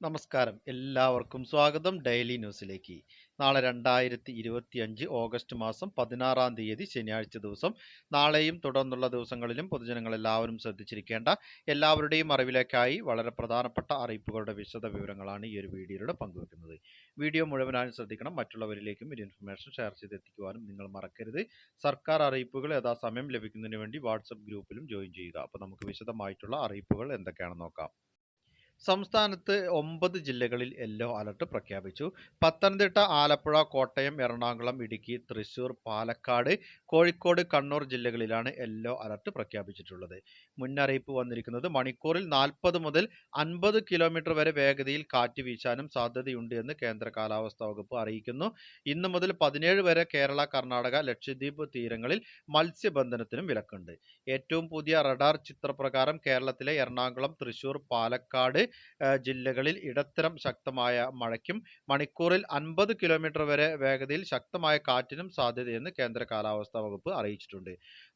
നമസ്കാരം. എല്ലാവർക്കും സ്വാഗതം ഡെയിലി ന്യൂസിലേക്ക്. നാളെ രണ്ടായിരത്തി ഇരുപത്തി അഞ്ച് ഓഗസ്റ്റ് മാസം പതിനാറാം തീയതി ശനിയാഴ്ച ദിവസം. നാളെയും തുടർന്നുള്ള ദിവസങ്ങളിലും പൊതുജനങ്ങൾ എല്ലാവരും ശ്രദ്ധിച്ചിരിക്കേണ്ട എല്ലാവരുടെയും അറിവിലേക്കായി വളരെ പ്രധാനപ്പെട്ട അറിയിപ്പുകളുടെ വിശദ വിവരങ്ങളാണ് ഈ ഒരു വീഡിയോയിലൂടെ പങ്കുവെക്കുന്നത്. വീഡിയോ മുഴുവനായും ശ്രദ്ധിക്കണം. മറ്റുള്ളവരിലേക്കും ഒരു ഇൻഫർമേഷൻ ഷെയർ ചെയ്തെത്തിക്കുവാനും നിങ്ങൾ മറക്കരുത്. സർക്കാർ അറിയിപ്പുകൾ യഥാസമയം ലഭിക്കുന്നതിന് വേണ്ടി വാട്സപ്പ് ഗ്രൂപ്പിലും ജോയിൻ ചെയ്യുക. അപ്പോൾ നമുക്ക് വിശദമായിട്ടുള്ള അറിയിപ്പുകൾ എന്തൊക്കെയാണെന്ന് നോക്കാം. സംസ്ഥാനത്ത് ഒമ്പത് ജില്ലകളിൽ യെല്ലോ അലർട്ട് പ്രഖ്യാപിച്ചു. പത്തനംതിട്ട ആലപ്പുഴ കോട്ടയം എറണാകുളം ഇടുക്കി തൃശൂർ പാലക്കാട് കോഴിക്കോട് കണ്ണൂർ ജില്ലകളിലാണ് യെല്ലോ അലർട്ട് പ്രഖ്യാപിച്ചിട്ടുള്ളത്. മുന്നറിയിപ്പ് വന്നിരിക്കുന്നത് മണിക്കൂറിൽ നാൽപ്പത് മുതൽ അൻപത് കിലോമീറ്റർ വരെ വേഗതയിൽ കാറ്റ് വീശാനും സാധ്യതയുണ്ട് എന്ന് കേന്ദ്ര കാലാവസ്ഥാ വകുപ്പ് അറിയിക്കുന്നു. ഇന്ന് മുതൽ പതിനേഴ് വരെ കേരള കർണാടക ലക്ഷദ്വീപ് തീരങ്ങളിൽ മത്സ്യബന്ധനത്തിനും വിലക്കുണ്ട്. ഏറ്റവും പുതിയ റഡാർ ചിത്രപ്രകാരം കേരളത്തിലെ എറണാകുളം തൃശൂർ പാലക്കാട് ജില്ലകളിൽ ഇടത്തരം ശക്തമായ മഴയ്ക്കും മണിക്കൂറിൽ അൻപത് കിലോമീറ്റർ വരെ വേഗതയിൽ ശക്തമായ കാറ്റിനും സാധ്യതയെന്ന് കേന്ദ്ര കാലാവസ്ഥാ വകുപ്പ് അറിയിച്ചിട്ടുണ്ട്.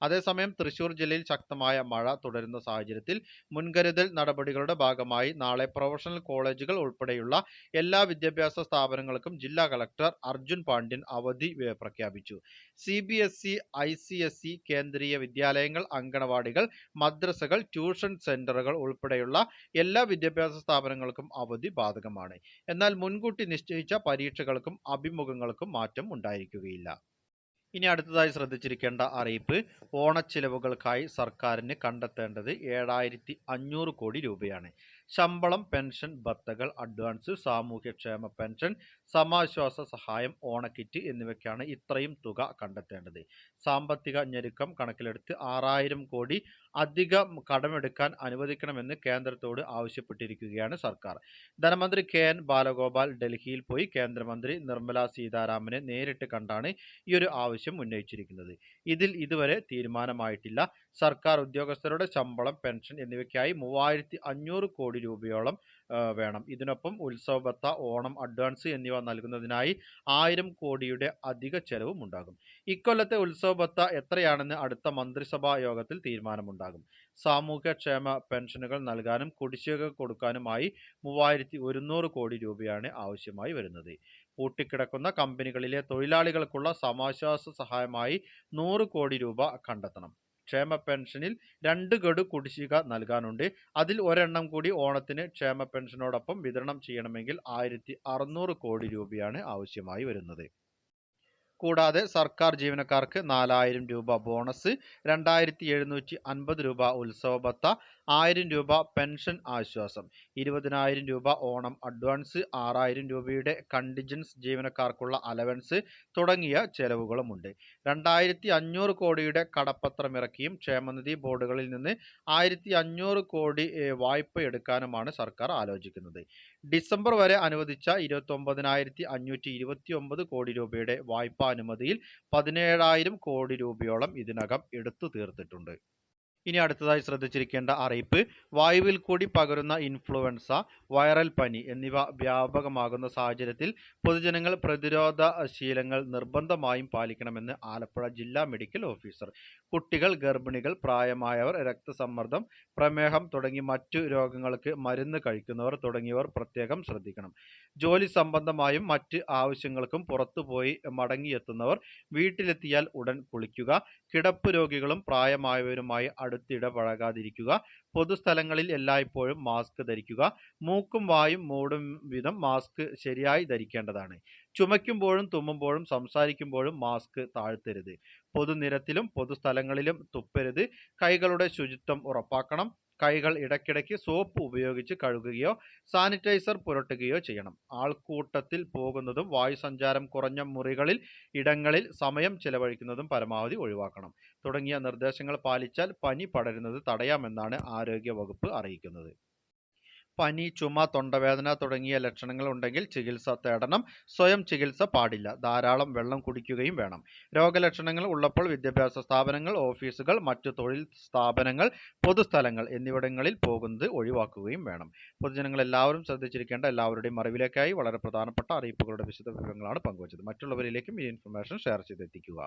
അതേസമയം തൃശൂർ ജില്ലയിൽ ശക്തമായ മഴ തുടരുന്ന സാഹചര്യത്തിൽ മുൻകരുതൽ നടപടികളുടെ ഭാഗമായി നാളെ പ്രൊഫഷണൽ കോളേജുകൾ ഉൾപ്പെടെയുള്ള എല്ലാ വിദ്യാഭ്യാസ സ്ഥാപനങ്ങൾക്കും ജില്ലാ കളക്ടർ അർജുൻ പാണ്ഡ്യൻ അവധി പ്രഖ്യാപിച്ചു. C B S E I C S E കേന്ദ്രീയ വിദ്യാലയങ്ങൾ അങ്കണവാടികൾ മദ്രസകൾ ട്യൂഷൻ സെന്ററുകൾ ഉൾപ്പെടെയുള്ള എല്ലാ വിദ്യാഭ്യാസ സ്ഥാപനങ്ങൾക്കും അവധി ബാധകമാണ്. എന്നാൽ മുൻകൂട്ടി നിശ്ചയിച്ച പരീക്ഷകൾക്കും അഭിമുഖങ്ങൾക്കും മാറ്റം ഉണ്ടായിരിക്കുകയില്ല. ഇനി അടുത്തതായി ശ്രദ്ധിച്ചിരിക്കേണ്ട അറിയിപ്പ് ഓണച്ചിലവുകൾക്കായി സർക്കാരിന് കണ്ടെത്തേണ്ടത് ഏഴായിരത്തി അഞ്ഞൂറ് കോടി രൂപയാണ്. ശമ്പളം പെൻഷൻ ഭത്തകൾ അഡ്വാൻസ് സാമൂഹ്യക്ഷേമ പെൻഷൻ സമാശ്വാസ സഹായം ഓണക്കിറ്റ് എന്നിവയ്ക്കാണ് ഇത്രയും തുക കണ്ടെത്തേണ്ടത്. സാമ്പത്തിക ഞെരുക്കം കണക്കിലെടുത്ത് ആറായിരം കോടി അധികം കടമെടുക്കാൻ അനുവദിക്കണമെന്ന് കേന്ദ്രത്തോട് ആവശ്യപ്പെട്ടിരിക്കുകയാണ് സർക്കാർ. ധനമന്ത്രി കെ എൻ ബാലഗോപാൽ ഡൽഹിയിൽ പോയി കേന്ദ്രമന്ത്രി നിർമ്മല സീതാരാമനെ നേരിട്ട് കണ്ടാണ് ഈ ഒരു ആവശ്യം ഉന്നയിച്ചിരിക്കുന്നത്. ഇതിൽ ഇതുവരെ തീരുമാനമായിട്ടില്ല. സർക്കാർ ഉദ്യോഗസ്ഥരുടെ ശമ്പളം പെൻഷൻ എന്നിവയ്ക്കായി മൂവായിരത്തി കോടി രൂപയോളം വേണം. ഇതിനൊപ്പം ഉത്സവബത്ത ഓണം അഡ്വാൻസ് എന്നിവ നൽകുന്നതിനായി ആയിരം കോടിയുടെ അധിക ചെലവും ഉണ്ടാകും. ഇക്കൊല്ലത്തെ ഉത്സവബത്ത എത്രയാണെന്ന് അടുത്ത മന്ത്രിസഭാ യോഗത്തിൽ തീരുമാനമുണ്ടാകും. സാമൂഹ്യക്ഷേമ പെൻഷനുകൾ നൽകാനും കുടിശ്ശിക കൊടുക്കാനുമായി മൂവായിരത്തി ഒരുന്നൂറ് കോടി രൂപയാണ് ആവശ്യമായി വരുന്നത്. പൂട്ടിക്കിടക്കുന്ന കമ്പനികളിലെ തൊഴിലാളികൾക്കുള്ള സമാശ്വാസ സഹായമായി നൂറ് കോടി രൂപ കണ്ടെത്തണം. ക്ഷേമ പെൻഷനിൽ രണ്ട് ഗഡു കുടിശ്ശിക നൽകാനുണ്ട്. അതിൽ ഒരെണ്ണം കൂടി ഓണത്തിന് ക്ഷേമ പെൻഷനോടൊപ്പം വിതരണം ചെയ്യണമെങ്കിൽ ആയിരത്തി കോടി രൂപയാണ് ആവശ്യമായി വരുന്നത്. കൂടാതെ സർക്കാർ ജീവനക്കാർക്ക് നാലായിരം രൂപ ബോണസ് രണ്ടായിരത്തി എഴുന്നൂറ്റി അൻപത് രൂപ ഉത്സവ ഭത്ത ആയിരം രൂപ പെൻഷൻ ആശ്വാസം ഇരുപതിനായിരം രൂപ ഓണം അഡ്വാൻസ് ആറായിരം രൂപയുടെ കണ്ടിജൻസ് ജീവനക്കാർക്കുള്ള അലവൻസ് തുടങ്ങിയ ചെലവുകളുമുണ്ട്. രണ്ടായിരത്തി അഞ്ഞൂറ് കോടിയുടെ കടപ്പത്രമിറക്കിയും ക്ഷേമനിധി ബോർഡുകളിൽ നിന്ന് ആയിരത്തി അഞ്ഞൂറ് കോടി വായ്പ എടുക്കാനുമാണ് സർക്കാർ ആലോചിക്കുന്നത്. ഡിസംബർ വരെ അനുവദിച്ച ഇരുപത്തി ഒമ്പതിനായിരത്തി അഞ്ഞൂറ്റി ഇരുപത്തി ഒമ്പത് കോടി രൂപയുടെ വായ്പാ അനുമതിയിൽ പതിനേഴായിരം കോടി രൂപയോളം ഇതിനകം എടുത്തു തീർത്തിട്ടുണ്ട്. ഇനി അടുത്തതായി ശ്രദ്ധിച്ചിരിക്കേണ്ട അറിയിപ്പ് വായുവിൽ കൂടി പകരുന്ന ഇൻഫ്ലുവൻസ വൈറൽ പനി എന്നിവ വ്യാപകമാകുന്ന സാഹചര്യത്തിൽ പൊതുജനങ്ങൾ പ്രതിരോധ ശീലങ്ങൾ നിർബന്ധമായും പാലിക്കണമെന്ന് ആലപ്പുഴ ജില്ലാ മെഡിക്കൽ ഓഫീസർ കുട്ടികൾ ഗർഭിണികൾ പ്രായമായവർ രക്തസമ്മർദ്ദം പ്രമേഹം തുടങ്ങി മറ്റു രോഗങ്ങൾക്ക് മരുന്ന് കഴിക്കുന്നവർ തുടങ്ങിയവർ പ്രത്യേകം ശ്രദ്ധിക്കണം. ജോലി സംബന്ധമായും മറ്റ് ആവശ്യങ്ങൾക്കും പുറത്തുപോയി മടങ്ങിയെത്തുന്നവർ വീട്ടിലെത്തിയാൽ ഉടൻ കുളിക്കുക കിടപ്പ് രോഗികളും പ്രായമായവരുമായി അടുത്തിടപഴകാതിരിക്കുക. പൊതുസ്ഥലങ്ങളിൽ എല്ലായ്പ്പോഴും മാസ്ക് ധരിക്കുക. മൂക്കും വായും മൂടും വിധം മാസ്ക് ശരിയായി ധരിക്കേണ്ടതാണ്. ചുമയ്ക്കുമ്പോഴും തുമ്മുമ്പോഴും സംസാരിക്കുമ്പോഴും മാസ്ക് താഴ്ത്തരുത്. പൊതുനിരത്തിലും പൊതുസ്ഥലങ്ങളിലും തുപ്പരുത്. കൈകളുടെ ശുചിത്വം ഉറപ്പാക്കണം. കൈകൾ ഇടയ്ക്കിടയ്ക്ക് സോപ്പ് ഉപയോഗിച്ച് കഴുകുകയോ സാനിറ്റൈസർ പുരട്ടുകയോ ചെയ്യണം. ആൾക്കൂട്ടത്തിൽ പോകുന്നതും വായുസഞ്ചാരം കുറഞ്ഞ മുറികളിൽ ഇടങ്ങളിൽ സമയം ചെലവഴിക്കുന്നതും പരമാവധി ഒഴിവാക്കണം. തുടങ്ങിയ നിർദ്ദേശങ്ങൾ പാലിച്ചാൽ പനി പടരുന്നത് തടയാമെന്നാണ് ആരോഗ്യ വകുപ്പ് അറിയിക്കുന്നത്. പനി ചുമ തൊണ്ടവേദന തുടങ്ങിയ ലക്ഷണങ്ങൾ ഉണ്ടെങ്കിൽ ചികിത്സ തേടണം. സ്വയം ചികിത്സ പാടില്ല. ധാരാളം വെള്ളം കുടിക്കുകയും വേണം. രോഗലക്ഷണങ്ങൾ ഉള്ളപ്പോൾ വിദ്യാഭ്യാസ സ്ഥാപനങ്ങൾ ഓഫീസുകൾ മറ്റു തൊഴിൽ സ്ഥാപനങ്ങൾ പൊതുസ്ഥലങ്ങൾ എന്നിവിടങ്ങളിൽ പോകുന്നത് ഒഴിവാക്കുകയും വേണം. പൊതുജനങ്ങൾ എല്ലാവരും ശ്രദ്ധിച്ചിരിക്കേണ്ട എല്ലാവരുടെയും അറിവിലേക്കായി വളരെ പ്രധാനപ്പെട്ട അറിയിപ്പുകളുടെ വിശദ വിവരങ്ങളാണ് പങ്കുവച്ചത്. മറ്റുള്ളവരിലേക്കും ഈ ഇൻഫർമേഷൻ ഷെയർ ചെയ്തെത്തിക്കുക.